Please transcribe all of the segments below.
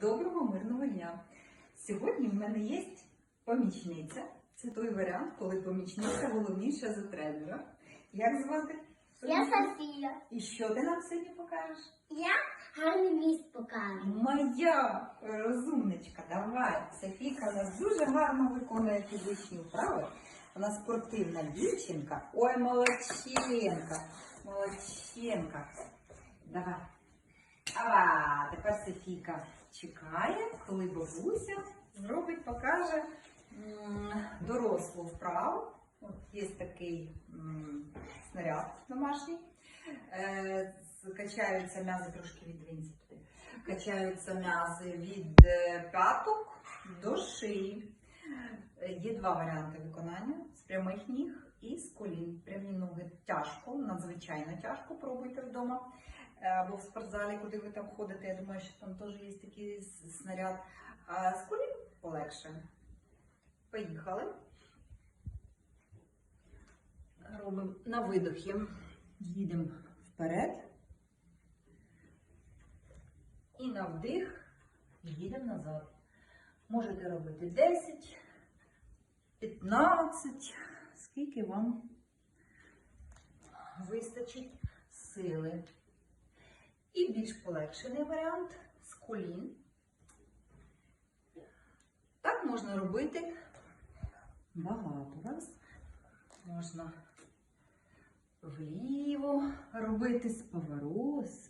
Доброго мирного дня! Сьогодні в мене є помічниця. Це той варіант, коли помічниця головніша за тренера. Як звати? Я Софія. І що ти нам сьогодні покажеш? Я гарний міст покажу. Моя розумничка, давай. Софійка у нас дуже гарно виконує фізичні вправи. Вона спортивна дівчинка. Ой, молодчинка. Молодчинка. Давай. А, тепер Софійка чекає, коли бабуся зробить, покаже дорослу вправу. От є такий снаряд домашній. Е, качаються м'язи трошки відвинься туди. Качаються м'язи від е, п'яток до шиї. Е, Є два варіанти виконання: з прямих ніг і з колін. Прямі ноги надзвичайно тяжко. Пробуйте вдома. Е, Або в спортзалі, куди ви там ходите. Я думаю, що там теж є такий снаряд. А з колін полегше. Поїхали. Робимо на видохі. Їдемо вперед. І на вдих їдемо назад. Можете робити 10, 15, скільки вам вистачить сили. І більш полегшений варіант з колін. Так можна робити багато раз. Можна вліво робити з повору, з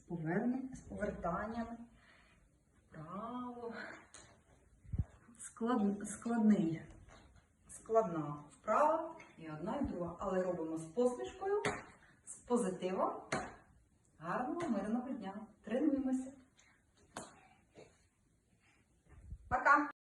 повертаннями. Вправо. Склад, складний. Складна вправа і одна, і друга. Але робимо з посмішкою, позитивом. Гарного, мирного дня. Тренуємося.